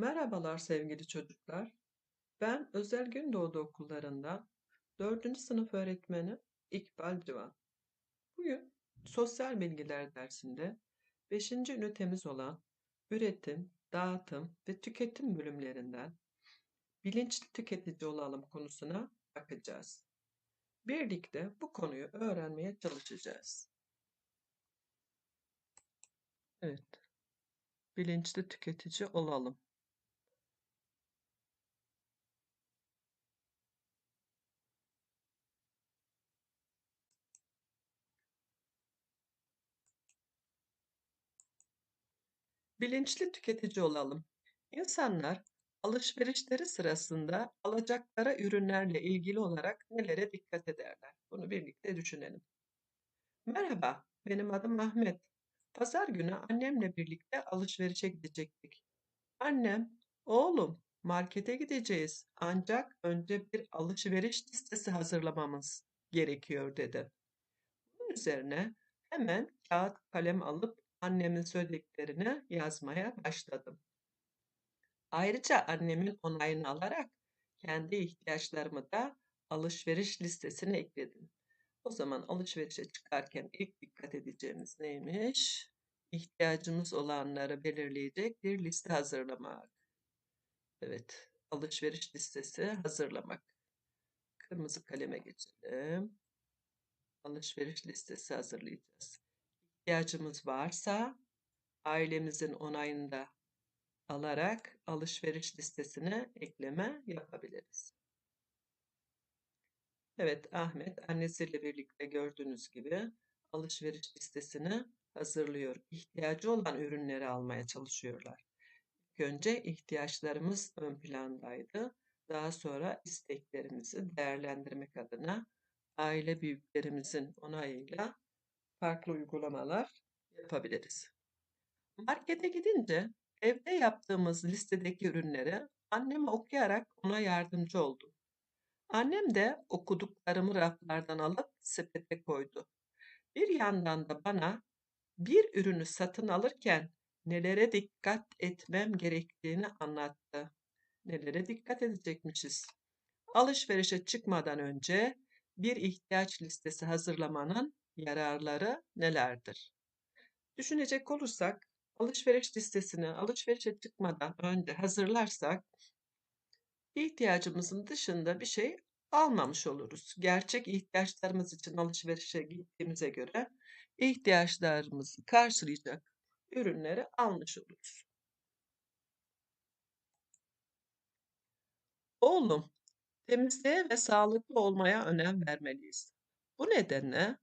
Merhabalar sevgili çocuklar. Ben Özel Gündoğdu Okullarında 4. sınıf öğretmeni İkbal Divan. Bugün sosyal bilgiler dersinde 5. ünitemiz olan üretim, dağıtım ve tüketim bölümlerinden bilinçli tüketici olalım konusuna bakacağız. Birlikte bu konuyu öğrenmeye çalışacağız. Evet. Bilinçli tüketici olalım. Bilinçli tüketici olalım. İnsanlar alışverişleri sırasında alacakları ürünlerle ilgili olarak nelere dikkat ederler? Bunu birlikte düşünelim. Merhaba, benim adım Ahmet. Pazar günü annemle birlikte alışverişe gidecektik. Annem, oğlum markete gideceğiz ancak önce bir alışveriş listesi hazırlamamız gerekiyor dedi. Bunun üzerine hemen kağıt kalem alıp annemin söylediklerini yazmaya başladım. Ayrıca annemin onayını alarak kendi ihtiyaçlarımı da alışveriş listesine ekledim. O zaman alışverişe çıkarken ilk dikkat edeceğimiz neymiş? İhtiyacımız olanları belirleyecek bir liste hazırlamak. Evet, alışveriş listesi hazırlamak. Kırmızı kaleme geçelim. Alışveriş listesi hazırlayacağız. İhtiyacımız varsa ailemizin onayını da alarak alışveriş listesine ekleme yapabiliriz. Evet, Ahmet annesiyle birlikte gördüğünüz gibi alışveriş listesini hazırlıyor. İhtiyacı olan ürünleri almaya çalışıyorlar. İlk önce ihtiyaçlarımız ön plandaydı. Daha sonra isteklerimizi değerlendirmek adına aile büyüklerimizin onayıyla farklı uygulamalar yapabiliriz. Markete gidince evde yaptığımız listedeki ürünleri anneme okuyarak ona yardımcı oldum. Annem de okuduklarımı raflardan alıp sepete koydu. Bir yandan da bana bir ürünü satın alırken nelere dikkat etmem gerektiğini anlattı. Nelere dikkat edecekmişiz? Alışverişe çıkmadan önce bir ihtiyaç listesi hazırlamanın yararları nelerdir? Düşünecek olursak alışveriş listesini alışverişe çıkmadan önce hazırlarsak ihtiyacımızın dışında bir şey almamış oluruz. Gerçek ihtiyaçlarımız için alışverişe gittiğimize göre ihtiyaçlarımızı karşılayacak ürünleri almış oluruz. Oğlum, temizliğe ve sağlıklı olmaya önem vermeliyiz. Bu nedenle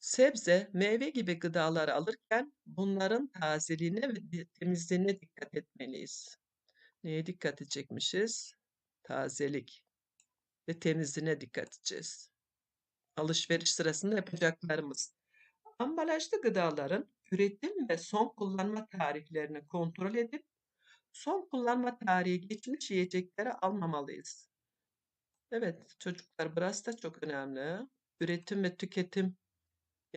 sebze, meyve gibi gıdaları alırken bunların tazeliğine ve temizliğine dikkat etmeliyiz. Neye dikkat edecekmişiz? Tazelik ve temizliğine dikkat edeceğiz. Alışveriş sırasında yapacaklarımız. Ambalajlı gıdaların üretim ve son kullanma tarihlerini kontrol edip son kullanma tarihi geçmiş yiyecekleri almamalıyız. Evet çocuklar burası da çok önemli. Üretim ve tüketim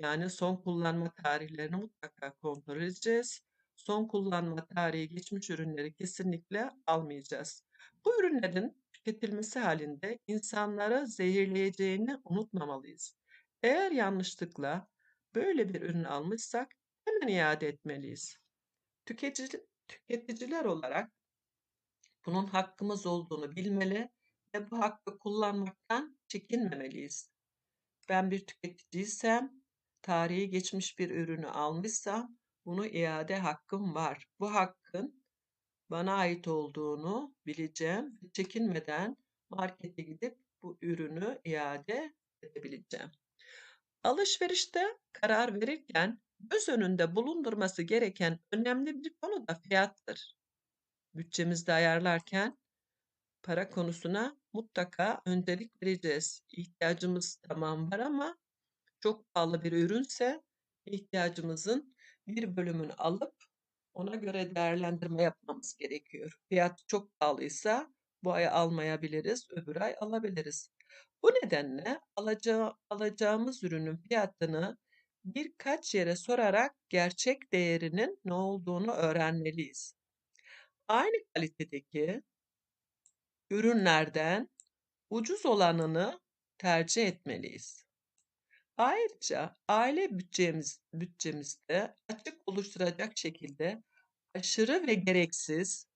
yani son kullanma tarihlerini mutlaka kontrol edeceğiz. Son kullanma tarihi geçmiş ürünleri kesinlikle almayacağız. Bu ürünlerin tüketilmesi halinde insanlara zehirleyeceğini unutmamalıyız. Eğer yanlışlıkla böyle bir ürün almışsak hemen iade etmeliyiz. Tüketici, tüketiciler olarak bunun hakkımız olduğunu bilmeli ve bu hakkı kullanmaktan çekinmemeliyiz. Ben bir tüketiciysem, tarihi geçmiş bir ürünü almışsam bunu iade hakkım var. Bu hakkın bana ait olduğunu bileceğim ve çekinmeden markete gidip bu ürünü iade edebileceğim. Alışverişte karar verirken göz önünde bulundurması gereken önemli bir konu da fiyattır. Bütçemizde ayarlarken para konusuna mutlaka öncelik vereceğiz. İhtiyacımız tamam var ama çok pahalı bir ürünse ihtiyacımızın bir bölümünü alıp ona göre değerlendirme yapmamız gerekiyor. Fiyat çok pahalıysa bu ay almayabiliriz, öbür ay alabiliriz. Bu nedenle alacağı, alacağımız ürünün fiyatını birkaç yere sorarak gerçek değerinin ne olduğunu öğrenmeliyiz. Aynı kalitedeki ürünlerden ucuz olanını tercih etmeliyiz. Ayrıca aile bütçemiz bütçemizde açık oluşturacak şekilde aşırı ve gereksiz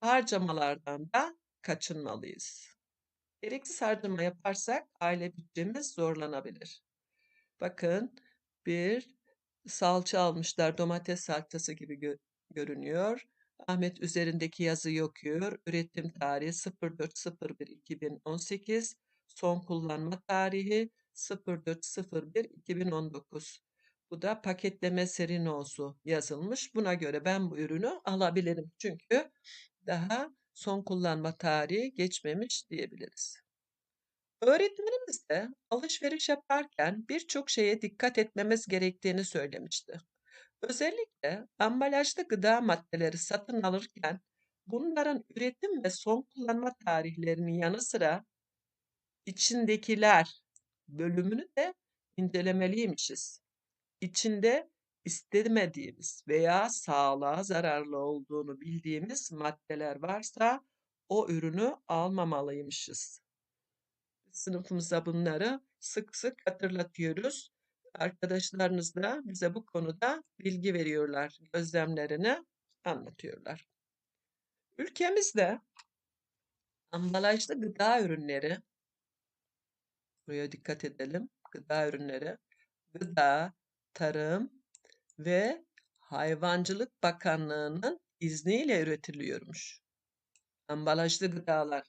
harcamalardan da kaçınmalıyız. Gereksiz harcama yaparsak aile bütçemiz zorlanabilir. Bakın bir salça almışlar, domates salçası gibi gö görünüyor. Ahmet üzerindeki yazıyı okuyor. Üretim tarihi 04.01.2018, son kullanma tarihi 04.01.2019. Bu da paketleme serinosu yazılmış. Buna göre ben bu ürünü alabilirim. Çünkü daha son kullanma tarihi geçmemiş diyebiliriz. Öğretmenimiz de alışveriş yaparken birçok şeye dikkat etmemiz gerektiğini söylemişti. Özellikle ambalajlı gıda maddeleri satın alırken bunların üretim ve son kullanma tarihlerinin yanı sıra içindekiler bölümünü de incelemeliymişiz. İçinde istemediğimiz veya sağlığa zararlı olduğunu bildiğimiz maddeler varsa o ürünü almamalıymışız. Sınıfımıza bunları sık sık hatırlatıyoruz. Arkadaşlarınız da bize bu konuda bilgi veriyorlar, gözlemlerini anlatıyorlar. Ülkemizde ambalajlı gıda ürünleri, buraya dikkat edelim, gıda ürünleri, Gıda, Tarım ve Hayvancılık Bakanlığı'nın izniyle üretiliyormuş. Ambalajlı gıdalar.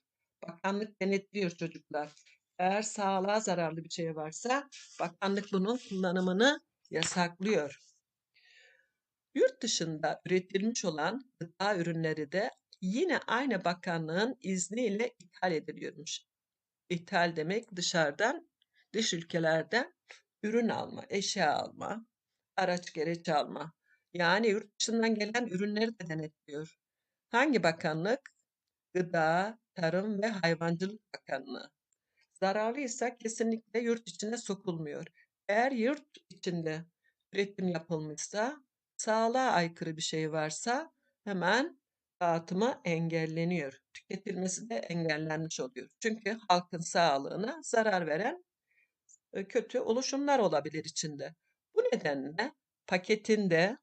Bakanlık denetliyor çocuklar. Eğer sağlığa zararlı bir şey varsa bakanlık bunun kullanımını yasaklıyor. Yurt dışında üretilmiş olan gıda ürünleri de yine aynı bakanlığın izniyle ithal ediliyormuş. İthal demek dışarıdan, dış ülkelerden ürün alma, eşya alma, araç gereç alma. Yani yurt dışından gelen ürünleri de denetliyor. Hangi bakanlık? Gıda, Tarım ve Hayvancılık Bakanlığı. Zararlıysa kesinlikle yurt içine sokulmuyor. Eğer yurt içinde üretim yapılmışsa, sağlığa aykırı bir şey varsa hemen dağıtımı engelleniyor. Tüketilmesi de engellenmiş oluyor. Çünkü halkın sağlığına zarar veren e, kötü oluşumlar olabilir içinde. Bu nedenle paketinde,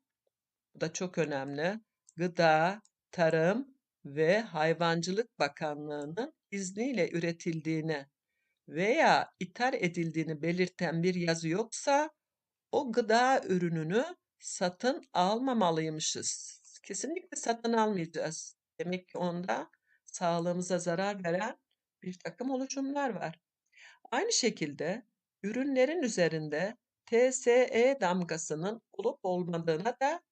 bu da çok önemli, Gıda, Tarım ve Hayvancılık Bakanlığı'nın izniyle üretildiğini veya ithal edildiğini belirten bir yazı yoksa o gıda ürününü satın almamalıymışız. Kesinlikle satın almayacağız. Demek ki onda sağlığımıza zarar veren bir takım oluşumlar var. Aynı şekilde ürünlerin üzerinde TSE damgasının olup olmadığına da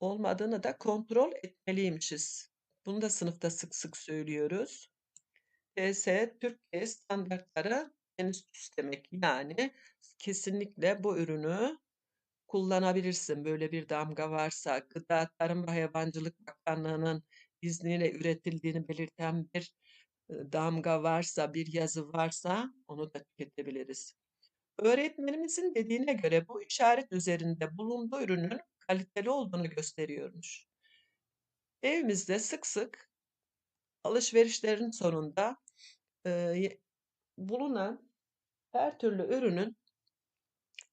olmadığını da kontrol etmeliymişiz. Bunu da sınıfta sık sık söylüyoruz. TSE Türkiye Standartları Enstitüsü demek. Yani kesinlikle bu ürünü kullanabilirsin. Böyle bir damga varsa, Gıda Tarım ve Hayvancılık Bakanlığı'nın izniyle üretildiğini belirten bir damga varsa, bir yazı varsa onu da tüketebiliriz. Öğretmenimizin dediğine göre bu işaret üzerinde bulunduğu ürünün kaliteli olduğunu gösteriyormuş. Evimizde sık sık alışverişlerin sonunda e, bulunan her türlü ürünün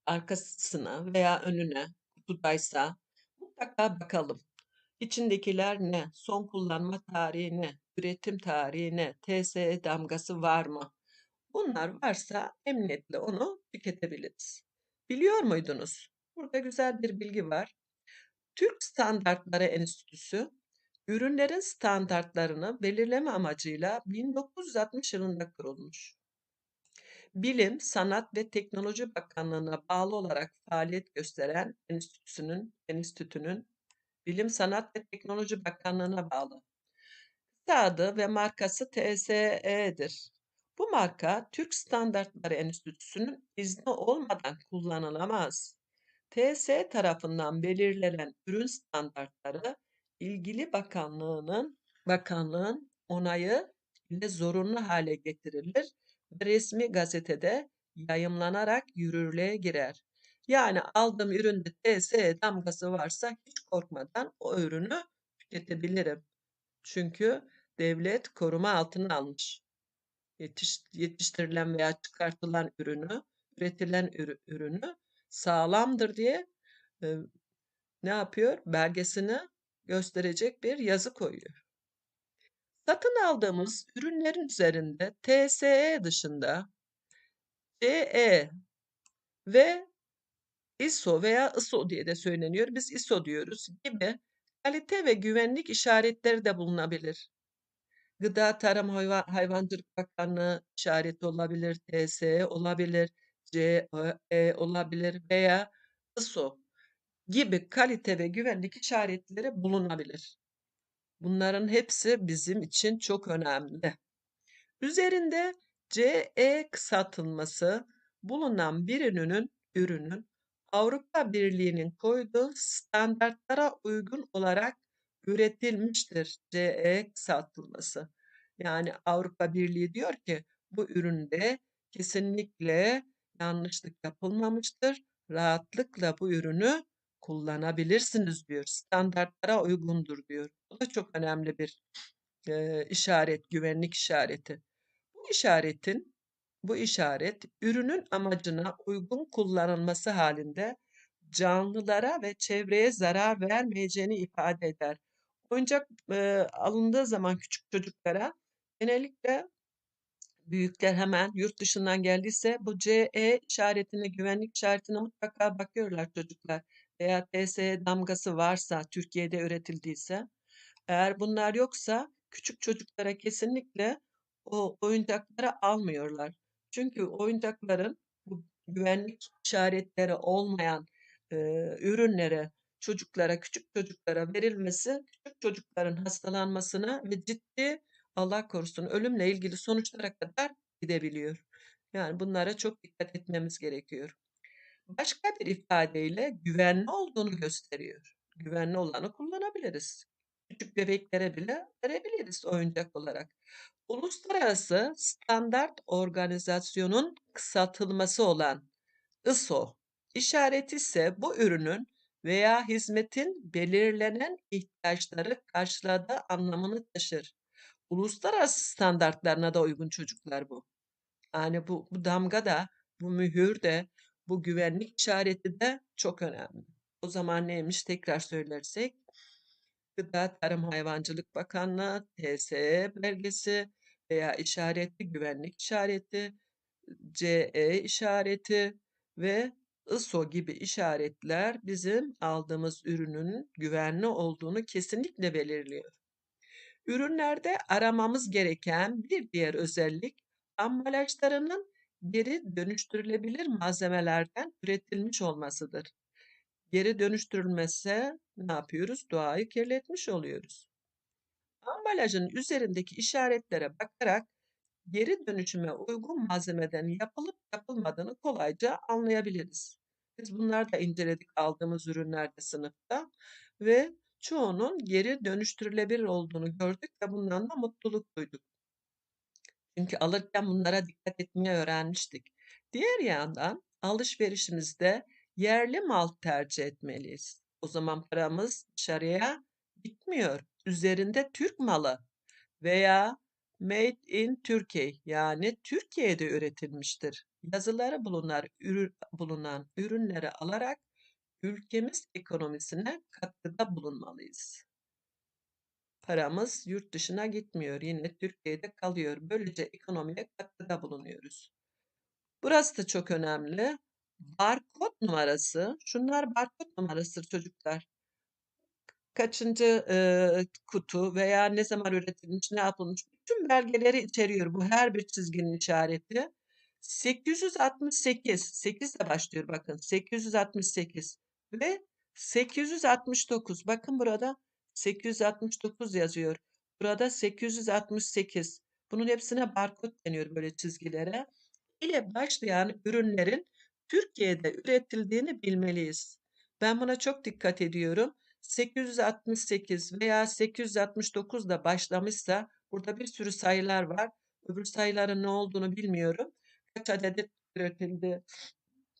arkasına veya önüne kutudaysa mutlaka bakalım. İçindekiler ne? Son kullanma tarihi ne? Üretim tarihi ne? TSE damgası var mı? Bunlar varsa emniyetle onu tüketebiliriz. Biliyor muydunuz? Burada güzel bir bilgi var. Türk Standartları Enstitüsü ürünlerin standartlarını belirleme amacıyla 1960 yılında kurulmuş. Bilim, Sanat ve Teknoloji Bakanlığı'na bağlı olarak faaliyet gösteren enstitüsünün, enstitünün Bilim, Sanat ve Teknoloji Bakanlığı'na bağlı. Kısa adı ve markası TSE'dir. Bu marka Türk Standartları Enstitüsü'nün izni olmadan kullanılamaz. TSE tarafından belirlenen ürün standartları ilgili bakanlığının bakanlığın onayı ile zorunlu hale getirilir ve resmi gazetede yayımlanarak yürürlüğe girer. Yani aldığım üründe TSE damgası varsa hiç korkmadan o ürünü tüketebilirim. Çünkü devlet koruma altına almış. Yetiş yetiştirilen veya çıkartılan ürünü, üretilen ürü ürünü sağlamdır diye, eee, ne yapıyor? Belgesini gösterecek bir yazı koyuyor. Satın aldığımız ürünlerin üzerinde TSE dışında CE ve ISO veya ISO diye de söyleniyor. Biz ISO diyoruz gibi kalite ve güvenlik işaretleri de bulunabilir. Gıda Tarım Hayvan Hayvancılık Bakanlığı işareti olabilir, TSE olabilir, CE olabilir veya ISO gibi kalite ve güvenlik işaretleri bulunabilir. Bunların hepsi bizim için çok önemli. Üzerinde CE kısaltılması bulunan bir ürünün ürünün Avrupa Birliği'nin koyduğu standartlara uygun olarak üretilmiştir CE kısaltılması. Yani Avrupa Birliği diyor ki bu üründe kesinlikle yanlışlık yapılmamıştır. Rahatlıkla bu ürünü kullanabilirsiniz diyor. Standartlara uygundur diyor. Bu da çok önemli bir eee, işaret, güvenlik işareti. Bu işaretin bu işaret ürünün amacına uygun kullanılması halinde canlılara ve çevreye zarar vermeyeceğini ifade eder. Oyuncak, eee, alındığı zaman küçük çocuklara genellikle büyükler hemen yurt dışından geldiyse bu CE işaretine, güvenlik işaretine mutlaka bakıyorlar çocuklar veya TSE damgası varsa, Türkiye'de üretildiyse. Eğer bunlar yoksa küçük çocuklara kesinlikle o oyuncakları almıyorlar. Çünkü oyuncakların bu güvenlik işaretleri olmayan, eee, ürünlere, çocuklara, küçük çocuklara verilmesi küçük çocukların hastalanmasına ve ciddi, Allah korusun, ölümle ilgili sonuçlara kadar gidebiliyor. Yani bunlara çok dikkat etmemiz gerekiyor. Başka bir ifadeyle güvenli olduğunu gösteriyor. Güvenli olanı kullanabiliriz. Küçük bebeklere bile verebiliriz oyuncak olarak. Uluslararası Standart Organizasyon'un kısaltılması olan ISO işareti ise bu ürünün veya hizmetin belirlenen ihtiyaçları karşıladığı anlamını taşır. Uluslararası standartlarına da uygun çocuklar bu. Yani bu, bu damga da, bu mühür de, bu güvenlik işareti de çok önemli. O zaman neymiş tekrar söylersek, Gıda Tarım Hayvancılık Bakanlığı, TSE belgesi veya işaretli güvenlik işareti, CE işareti ve ISO gibi işaretler bizim aldığımız ürünün güvenli olduğunu kesinlikle belirliyor. Ürünlerde aramamız gereken bir diğer özellik ambalajlarının geri dönüştürülebilir malzemelerden üretilmiş olmasıdır. Geri dönüştürülmezse ne yapıyoruz? Doğayı kirletmiş oluyoruz. Ambalajın üzerindeki işaretlere bakarak geri dönüşüme uygun malzemeden yapılıp yapılmadığını kolayca anlayabiliriz. Biz bunları da inceledik aldığımız ürünlerde sınıfta ve çoğunun geri dönüştürülebilir olduğunu gördük ve bundan da mutluluk duyduk. Çünkü alırken bunlara dikkat etmeyi öğrenmiştik. Diğer yandan alışverişimizde yerli mal tercih etmeliyiz. O zaman paramız dışarıya gitmiyor. Üzerinde Türk malı veya Made in Turkey yani Türkiye'de üretilmiştir. Yazıları bulunan, ürün, bulunan ürünleri alarak ülkemiz ekonomisine katkıda bulunmalıyız. Paramız yurt dışına gitmiyor. Yine Türkiye'de kalıyor. Böylece ekonomiye katkıda bulunuyoruz. Burası da çok önemli. Barkod numarası. Şunlar barkod numarasıdır çocuklar. Kaçıncı e, kutu veya ne zaman üretilmiş, ne yapılmış bütün belgeleri içeriyor bu her bir çizginin işareti. 868, 8 ile başlıyor bakın. 868 ve 869. Bakın burada 869 yazıyor. Burada 868. Bunun hepsine barkod deniyor böyle çizgilere. ile başlayan ürünlerin Türkiye'de üretildiğini bilmeliyiz. Ben buna çok dikkat ediyorum. 868 veya 869 da başlamışsa burada bir sürü sayılar var. Öbür sayıların ne olduğunu bilmiyorum. Kaç adet üretildi,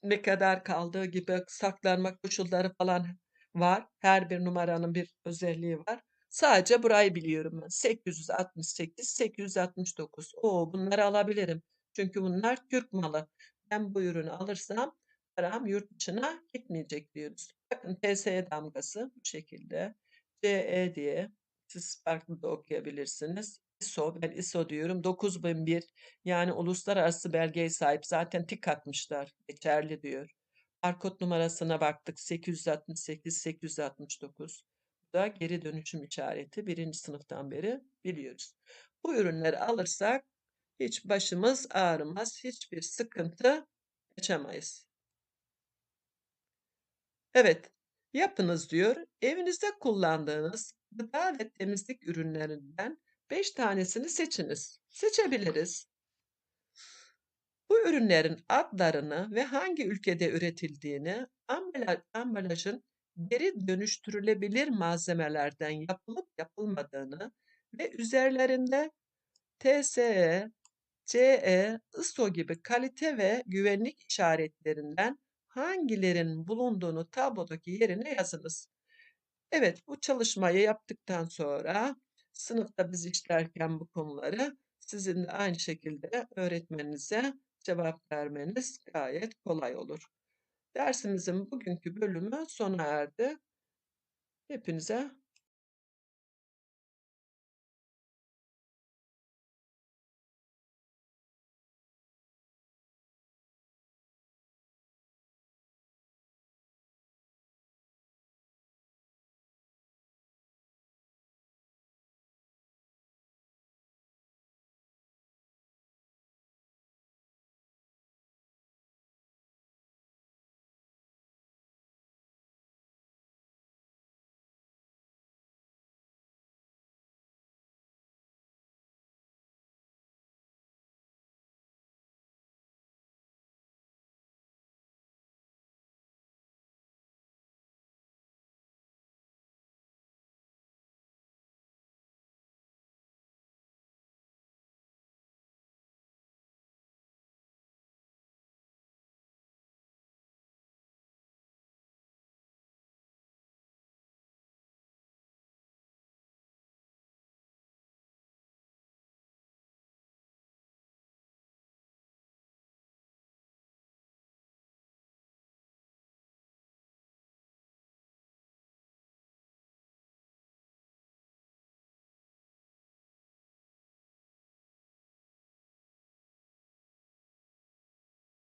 ne kadar kaldığı gibi saklanma koşulları falan var. Her bir numaranın bir özelliği var. Sadece burayı biliyorum ben. 868, 869. O, bunları alabilirim. Çünkü bunlar Türk malı. Ben bu ürünü alırsam param yurt dışına gitmeyecek diyoruz. Bakın TSE damgası bu şekilde. CE diye siz farklı da okuyabilirsiniz. ISO, ben ISO diyorum. 9001 yani uluslararası belgeye sahip. Zaten tik atmışlar. Geçerli diyor. Barkod numarasına baktık. 868, 869. Bu da geri dönüşüm işareti. Birinci sınıftan beri biliyoruz. Bu ürünleri alırsak hiç başımız ağrımaz. Hiçbir sıkıntı yaşamayız. Evet, yapınız diyor. Evinizde kullandığınız gıda ve temizlik ürünlerinden 5 tanesini seçiniz. Seçebiliriz. Bu ürünlerin adlarını ve hangi ülkede üretildiğini, ambala ambalajın geri dönüştürülebilir malzemelerden yapılıp yapılmadığını ve üzerlerinde TSE, CE, ISO gibi kalite ve güvenlik işaretlerinden hangilerinin bulunduğunu tablodaki yerine yazınız. Evet, bu çalışmayı yaptıktan sonra sınıfta biz işlerken bu konuları sizin de aynı şekilde öğretmeninize cevap vermeniz gayet kolay olur. Dersimizin bugünkü bölümü sona erdi. Hepinize